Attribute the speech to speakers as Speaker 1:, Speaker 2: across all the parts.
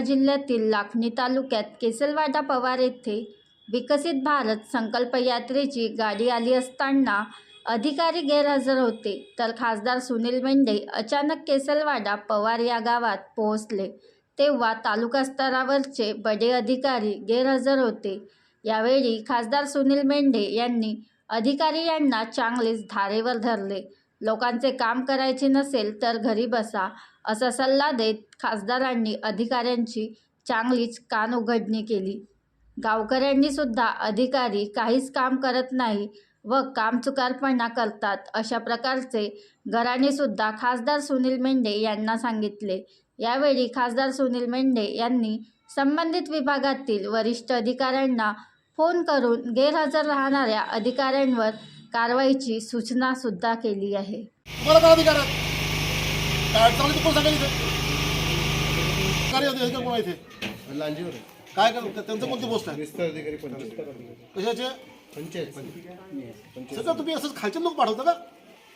Speaker 1: जिल्ह्यातील लाखनी तालुक्यात केसलवाडा पवार येथे विकसित भारत संकल्प यात्रेची गाडी आली असताना अधिकारी गैरहजर होते तर खासदार सुनील मेंढे अचानक केसलवाडा पवार या गावात पोहोचले. तेव्हा तालुका स्तरावरचे बडे अधिकारी गैरहजर होते. यावेळी खासदार सुनील मेंढे यांनी अधिकारी यांना चांगलेच धारेवर धरले. लोकांचे काम करायचे नसेल तर घरी बसा असा सल्ला देत खासदारांनी अधिकाऱ्यांची चांगलीच कान उघडणी केली. गावकऱ्यांनी सुद्धा अधिकारी काहीच काम करत नाही व कामचुकारपणा करतात अशा प्रकारचे घरानेसुद्धा खासदार सुनील मेंढे यांना सांगितले. यावेळी खासदार सुनील मेंढे यांनी संबंधित विभागातील वरिष्ठ अधिकाऱ्यांना फोन करून गैरहजर राहणाऱ्या अधिकाऱ्यांवर कारवाईची सूचना सुद्धा केली आहे.
Speaker 2: तुम्हाला काय अधिकार आहे? काय चालू कोण सांगा इथे? काय आहे इथे कोण आहे इथे?
Speaker 3: लांजीवर
Speaker 2: काय कर त्यांचं कोणती पोस्ट आहे?
Speaker 3: विस्तार अधिकारी पंचायत.
Speaker 2: कशाचे?
Speaker 3: पंचायत
Speaker 2: सर तुम्ही असंच खालचे लोक पाठवता का?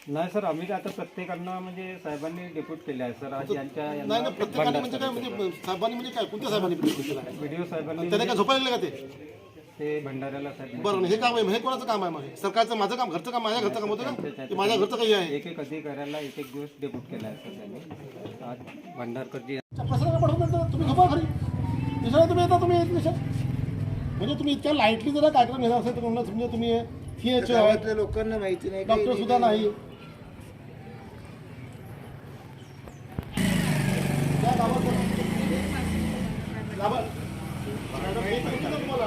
Speaker 4: नाही सर आम्ही आता प्रत्येकांना म्हणजे साहेबांनी डेप्यूट केले आहे सर. आज यांच्या
Speaker 2: नाही प्रत्येकाने म्हणजे काय म्हणजे साहेबांनी म्हणजे काय? कोणत्या साहेबांनी प्रश्न केला? आहे?
Speaker 4: व्हिडिओ साहेबांनी
Speaker 2: त्याने काय झोपायला लागले का ते?
Speaker 4: ते भंडाऱ्याला
Speaker 2: बरं हे काम आहे हे कोणाचं काम आहे मग? हे? सरकारचं माझं काम घरचं काम माझ्या घरचं काम होतं का? ते माझ्या घरचं काही आहे.
Speaker 4: एक एक अधिकाऱ्याला एक एक दिवस डेप्यूट केला आहे सर त्यांनी आज भंडारकरजी
Speaker 2: पाठवून तर तुम्ही झोपा घरी. दिवसाला तुम्ही येता तुम्ही येत नाही म्हणजे तुम्ही इतक्या लाईटली जरा कार्यक्रम घेणार असेल तर म्हणून समजा तुम्ही ही
Speaker 3: गावातल्या लोकांना माहिती नाही काही
Speaker 2: डॉक्टर सुद्धा नाही. त्या गावात मॅडम, हे सांगितलं ना तुम्हाला.